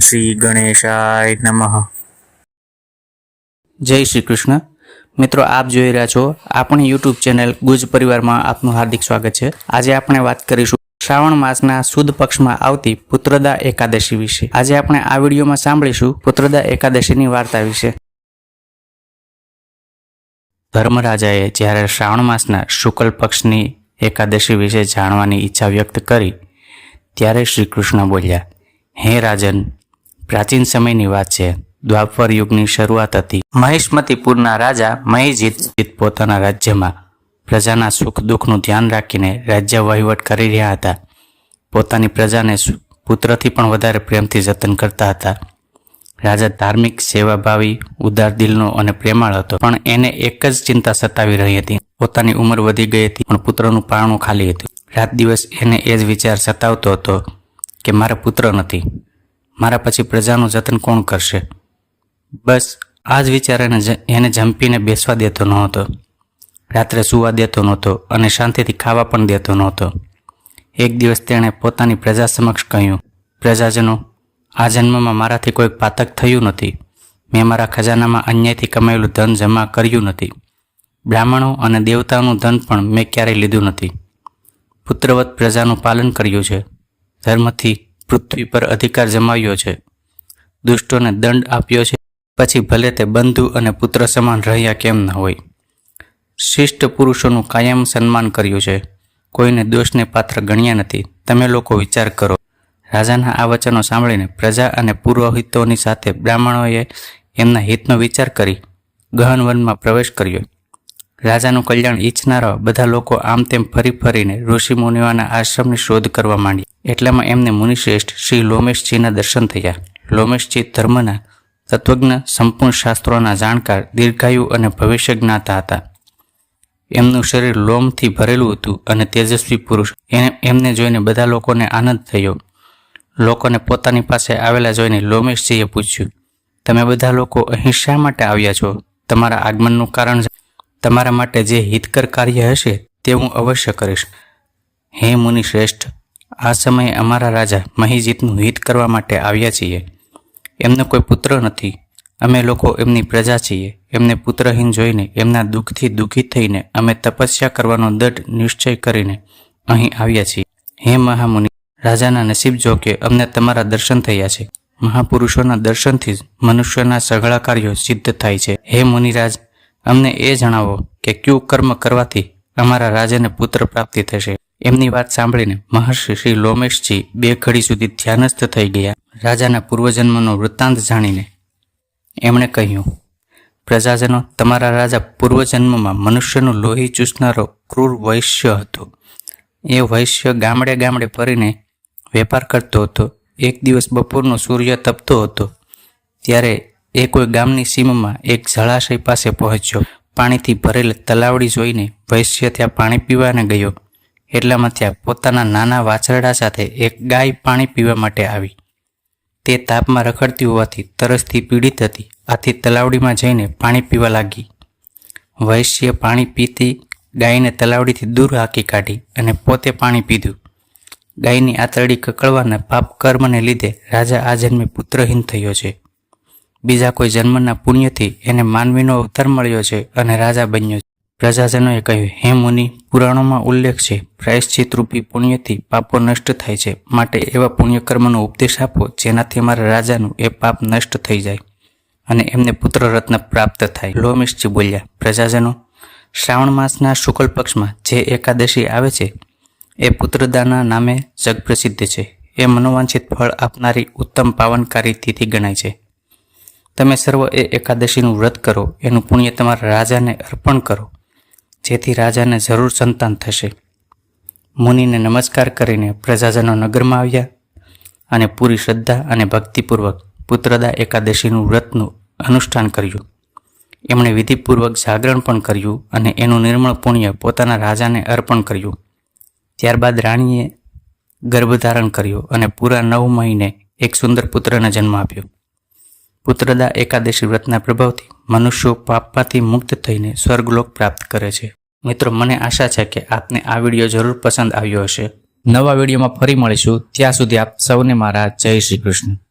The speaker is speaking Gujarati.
શ્રી ગણેશાય નમઃ. જય શ્રી કૃષ્ણ મિત્રો, આપ જોઈ રહ્યા છો આપણી યુટ્યુબ ચેનલ ગુજ પરિવારમાં આપનું હાર્દિક સ્વાગત છે. આજે આપણે વાત કરીશું શ્રાવણ માસના સુદ પક્ષમાં આવતી પુત્રદા એકાદશી વિશે. આજે આપણે આ વિડીયોમાં સાંભળીશું પુત્રદા એકાદશીની વાર્તા વિશે. ધર્મરાજાએ જ્યારે શ્રાવણ માસના શુક્લ પક્ષની એકાદશી વિશે જાણવાની ઈચ્છા વ્યક્ત કરી, ત્યારે શ્રી કૃષ્ણ બોલ્યા, હે રાજન પ્રાચીન સમયની વાત છે. દ્વાપર યુગની શરૂઆત હતી. મહેશમતીપુરના રાજા મહિજીત પોતાના રાજ્યમાં પ્રજાના સુખ દુઃખનું ધ્યાન રાખીને રાજ્ય વહીવટ કરી રહ્યા હતા. પોતાની પ્રજાને પુત્રથી પણ વધારે પ્રેમથી જતન કરતા હતા. રાજા ધાર્મિક સેવાભાવી, ઉદાર દિલનો અને પ્રેમાળ હતો, પણ એને એક જ ચિંતા સતાવી રહી હતી. પોતાની ઉંમર વધી ગઈ હતી, પણ પુત્રનું પારણું ખાલી હતું. રાત દિવસ એને એ જ વિચાર સતાવતો હતો કે મારા પુત્ર નથી. મારા પછી પ્રજાનું જતન કોણ કરશે? બસ, આ જ વિચાર એને ઝંપીને બેસવા દેતો નહોતો. રાત્રે સૂવા દેતો નહોતો અને શાંતિથી ખાવા પણ દેતો નહોતો. એક દિવસ તેણે પોતાની પ્રજા સમક્ષ કહ્યું, પ્રજાજનો, આ જન્મમાં મારાથી કોઈ પાતક થયું નથી. મેં મારા ખજાનામાં અન્યાયથી કમાયેલું ધન જમા કર્યું નથી. બ્રાહ્મણો અને દેવતાઓનું ધન પણ મેં ક્યારેય લીધું નથી. પુત્રવત પ્રજાનું પાલન કર્યું છે. ધર્મથી પૃથ્વી પર અધિકાર જમાવ્યો છે. દુષ્ટોને દંડ આપ્યો છે. પછી ભલે તે બંધુ અને પુત્ર સમાન રહ્યા કેમ ન હોય. શિષ્ટ પુરુષોનું કાયમ સન્માન કર્યું છે. કોઈને દોષને પાત્ર ગણ્યા નથી. તમે લોકો વિચાર કરો. રાજાના આ વચનો સાંભળીને પ્રજા અને પુરોહિતોની સાથે બ્રાહ્મણોએ એમના હિતનો વિચાર કરી ગહન વનમાં પ્રવેશ કર્યો. રાજાનું કલ્યાણ ઈચ્છનારા બધા લોકો આમ તેમ ફરી ફરીને ઋષિ મુનિઓના આશ્રમની શોધ કરવા માંડી એટલામાં એમને મુનિશ્રેષ્ઠ શ્રી લોમેશજીના દર્શન થયા. લોમેશજી ધર્મના તત્વજ્ઞ, સંપૂર્ણ શાસ્ત્રોના જાણકાર, દીર્ઘાયુ અને ભવિષ્ય જ્ઞાતા હતા. એમનું શરીર લોમથી ભરેલું હતું અને તેજસ્વી પુરુષ. એમને જોઈને બધા લોકોને આનંદ થયો. લોકોને પોતાની પાસે આવેલા જોઈને લોમેશજીએ પૂછ્યું, તમે બધા લોકો અહીં શા માટે આવ્યા છો? તમારા આગમનનું કારણ તમારા માટે જે હિતકર કાર્ય હશે તે હું અવશ્ય કરીશ. હે મુનિ શ્રેષ્ઠ, આ સમયે અમારા રાજા મહિજીતનું હિત કરવા માટે આવ્યા છીએ. એમનો કોઈ પુત્ર નથી. અમે લોકો એમની પ્રજા છીએ. એમને પુત્રહીન જોઈને એમના દુઃખથી દુઃખી થઈને અમે તપસ્યા કરવાનો દઢ નિશ્ચય કરીને અહીં આવ્યા છીએ. હે મહામુનિ, રાજાના નસીબ જો કે અમને તમારા દર્શન થયા છે. મહાપુરુષોના દર્શનથી જ મનુષ્યના સઘળા કાર્યો સિદ્ધ થાય છે. હે મુનિરાજ અમને એ જણાવો કે ક્યુ કર્મ કરવાથી અમારા રાજાને પુત્ર પ્રાપ્તિ થશે. એમની વાત સાંભળીને મહર્ષિ શ્રી લોમેશજી બે ઘડી સુધી ધ્યાનસ્થ થઈ ગયા. રાજાના પૂર્વજન્મનો વૃત્તાંત જાણીને એમણે કહ્યું, પ્રજાજનો, તમારા રાજા પૂર્વજન્મમાં મનુષ્યનું લોહી ચૂસનારો ક્રૂર વૈશ્ય હતો. એ વૈશ્ય ગામડે ગામડે ફરીને વેપાર કરતો હતો. એક દિવસ બપોરનો સૂર્ય તપતો હતો. ત્યારે એ કોઈ ગામની સીમમાં એક જળાશય પાસે પહોંચ્યો. પાણીથી ભરેલ તલાવડી જોઈને વૈશ્ય ત્યાં પાણી પીવાને ગયો. એટલામાં ત્યાં પોતાના નાના વાછરડા સાથે એક ગાય પાણી પીવા માટે આવી. તે તાપમાં રખડતી હોવાથી તરસથી પીડિત હતી. આથી તલાવડીમાં જઈને પાણી પીવા લાગી. વૈશ્ય પાણી પીતી ગાયને તલાવડીથી દૂર હાંકી કાઢી અને પોતે પાણી પીધું. ગાયની આતરડી કકળવાના પાપ કર્મને લીધે રાજા આ જન્મે પુત્રહીન થયો છે. બીજા કોઈ જન્મના પુણ્યથી એને માનવીનો અવતાર મળ્યો છે અને રાજા બન્યો છે. પ્રજાજનોએ કહ્યું, હે મુનિ, પુરાણોમાં ઉલ્લેખ છે પ્રાયશ્ચિત રૂપી પુણ્યથી પાપો નષ્ટ થાય છે. માટે એવા પુણ્યકર્મનો ઉપદેશ આપો, જેનાથી અમારા રાજાનું એ પાપ નષ્ટ થઈ જાય અને એમને પુત્ર રત્ન પ્રાપ્ત થાય. લોમેશજી બોલ્યા, પ્રજાજનો, શ્રાવણ માસના શુક્લ પક્ષમાં જે એકાદશી આવે છે, એ પુત્રદાના નામે જગપ્રસિદ્ધ છે. એ મનોવાંછિત ફળ આપનારી ઉત્તમ પાવનકારી તિથિ ગણાય છે. તમે સર્વ એ એકાદશીનું વ્રત કરો, એનું પુણ્ય તમારા રાજાને અર્પણ કરો, જેથી રાજાને જરૂર સંતાન થશે. મુનિને નમસ્કાર કરીને પ્રજાજનો નગરમાં આવ્યા અને પૂરી શ્રદ્ધા અને ભક્તિપૂર્વક પુત્રદા એકાદશીનું વ્રતનું અનુષ્ઠાન કર્યું. એમણે વિધિપૂર્વક જાગરણ પણ કર્યું અને એનું નિર્મળ પુણ્ય પોતાના રાજાને અર્પણ કર્યું. ત્યારબાદ રાણીએ ગર્ભધારણ કર્યો અને પૂરા નવ મહિને એક સુંદર પુત્રને જન્મ આપ્યો. પુત્રદા એકાદશી વ્રતના પ્રભાવથી મનુષ્યો પાપમાંથી મુક્ત થઈને સ્વર્ગલોક પ્રાપ્ત કરે છે. મિત્રો, મને આશા છે કે આપને આ વીડિયો જરૂર પસંદ આવ્યો હશે. નવા વિડીયોમાં ફરી મળીશું. ત્યાં સુધી આપ સૌને મારા જય શ્રી કૃષ્ણ.